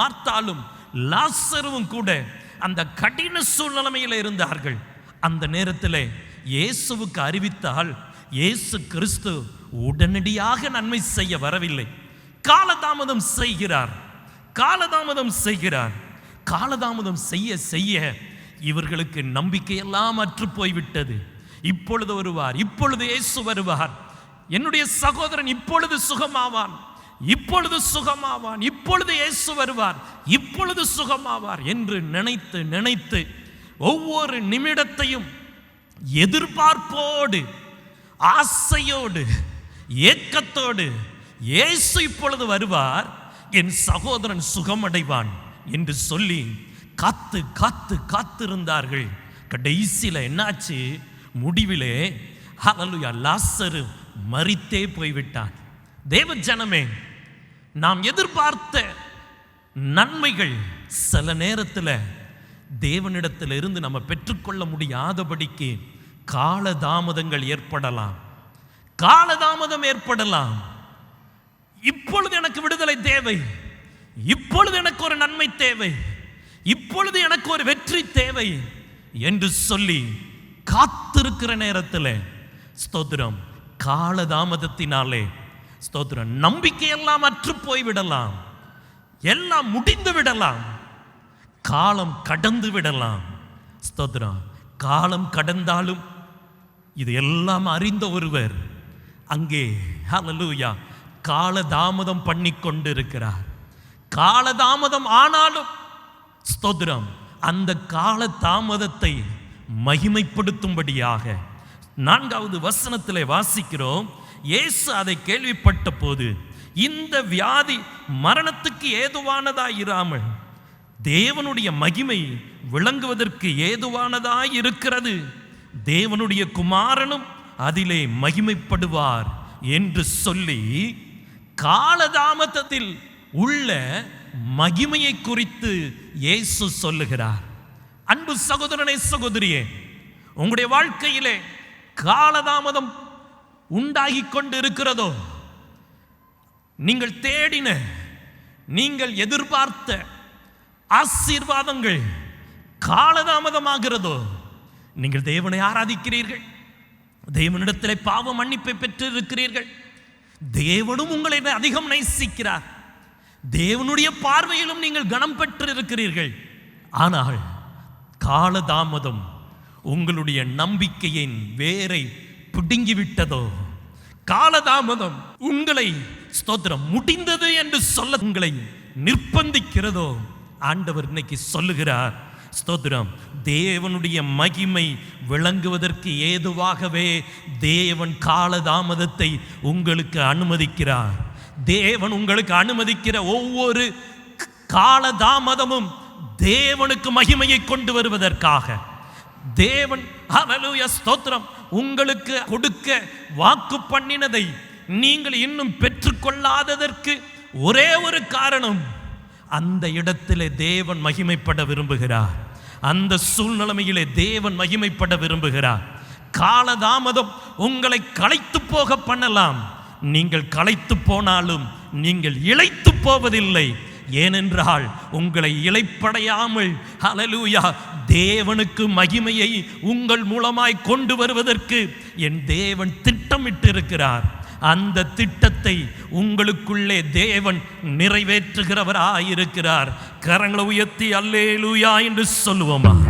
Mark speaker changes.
Speaker 1: மார்த்தாலும் லாசருவும் கூட அந்த கடின சூழ்நிலைமையில் இருந்தார்கள். அந்த நேரத்தில் இயேசுவுக்கு அறிவித்தால் இயேசு கிறிஸ்து உடனடியாக நன்மை செய்ய வரவில்லை. காலதாமதம் செய்கிறார். காலதாமதம் செய்கிறார். காலதாமதம் செய்ய செய்ய இவர்களுக்கு நம்பிக்கையெல்லாம் அற்று போய்விட்டது. இப்பொழுது வருவார். இப்பொழுது இயேசு வருவார். என்னுடைய சகோதரன் இப்பொழுது சுகமாவான். இப்பொழுது சுகமாவான் இப்பொழுது இயேசு வருவார் இப்பொழுது சுகமாவார் என்று நினைத்து நினைத்து ஒவ்வொரு நிமிடத்தையும் எதிர்பார்ப்போடு ஆசையோடு ஏக்கத்தோடு இயேசு இப்பொழுது வருவார் என் சகோதரன் சுகமடைவான் என்று சொல்லி காத்து காத்து காத்திருந்தார்கள். கடைசியில் என்னாச்சு? முடிவிலே ஹalleluya லாசரு மறித்தே போய்விட்டான். தேவ ஜனமே நாம் எதிர்பார்த்த நன்மைகள் சில நேரத்தில் தேவனிடத்தில் இருந்து நம்ம பெற்றுக்கொள்ள முடியாதபடிக்கு காலதாமதங்கள் ஏற்படலாம். காலதாமதம் ஏற்படலாம். இப்பொழுது எனக்கு விடுதலை தேவை. இப்பொழுது எனக்கு ஒரு நன்மை தேவை. இப்பொழுது எனக்கு ஒரு வெற்றி தேவை என்று சொல்லி காத்திருக்கிற நேரத்தில் ஸ்தோத்திரம். காலதாமதத்தினாலே ஸ்தோத்திரம். நம்பிக்கையெல்லாம் அற்று போய்விடலாம் எல்லாம் முடிந்து விடலாம். காலம் கடந்து விடலாம். ஸ்தோத்திரம். காலம் கடந்தாலும் இது எல்லாம் அறிந்த ஒருவர் அங்கே ஹalleluya காலதாமதம் பண்ணி கொண்டிருக்கிறார். காலதாமதம் ஆனாலும் ஸ்தோத்திரம் அந்த கால தாமதத்தை மகிமைப்படுத்தும்படியாக நான்காவது வசனத்தில் வாசிக்கிறோம். இயேசு அதை கேள்விப்பட்ட போது இந்த வியாதி மரணத்துக்கு ஏதுவானதாய் இராமல் தேவனுடைய மகிமை விளங்குவதற்கு ஏதுவானதாய் இருக்கிறது தேவனுடைய குமாரனும் அதிலே மகிமைப்படுவார் என்று சொல்லி காலதாமதத்தில் உள்ள மகிமையை குறித்து இயேசு சொல்லுகிறார். அன்பு சகோதரனே சகோதரியே உங்களுடைய வாழ்க்கையிலே காலதாமதம் உண்டாகி கொண்டு இருக்கிறதோ நீங்கள் தேடின நீங்கள் எதிர்பார்த்த ஆசீர்வாதங்கள் காலதாமதமாகிறதோ? நீங்கள் தேவனை ஆராதிக்கிறீர்கள். தேவனிடத்திலே பாவ மன்னிப்பை பெற்றிருக்கிறீர்கள். தேவனும் உங்களை அதிகம் நேசிக்கிறார். தேவனுடைய பார்வையிலும் நீங்கள் கனம் பெற்றிருக்கிறீர்கள். ஆனால் காலதாமதம் உங்களுடைய நம்பிக்கையின் வேரை குடுங்கிவிட்டதோ காலதாமதம் உங்களை ஸ்தோத்திரம் முடிந்தது என்று சொல்ல உங்களை நிர்பந்திக்கிறதோ ஆண்டவர் இன்னைக்கு சொல்லுகிறார் ஸ்தோத்திரம் தேவனுடைய மகிமை விளங்குவதற்கு ஏதுவாகவே தேவன் காலதாமதத்தை உங்களுக்கு அனுமதிக்கிறார். தேவன் உங்களுக்கு அனுமதிக்கிற ஒவ்வொரு காலதாமதமும் தேவனுக்கு மகிமையை கொண்டு வருவதற்காக. தேவன் ஹalleluya ஸ்தோத்திரம். உங்களுக்கு கொடுக்க வாக்கு பண்ணினதை நீங்கள் இன்னும் பெற்றுக்கொள்ளாததற்கு ஒரே ஒரு காரணம். அந்த இடத்திலே தேவன் மகிமைப்பட விரும்புகிறார். அந்த சூழ்நிலைமையிலே தேவன் மகிமைப்பட விரும்புகிறார். காலதாமதம் உங்களை களைத்து போக பண்ணலாம். நீங்கள் களைத்து போனாலும் நீங்கள் இழைத்து போவதில்லை. ஏனென்றால் உங்களை இளைப்படையாமல் அலலூயா தேவனுக்கு மகிமையை உங்கள் மூலமாய் கொண்டு வருவதற்கு என் தேவன் திட்டமிட்டிருக்கிறார். அந்த திட்டத்தை உங்களுக்குள்ளே தேவன் நிறைவேற்றுகிறவராயிருக்கிறார். கரங்களை உயர்த்தி அல்லேலூயா என்று சொல்லுவோமா?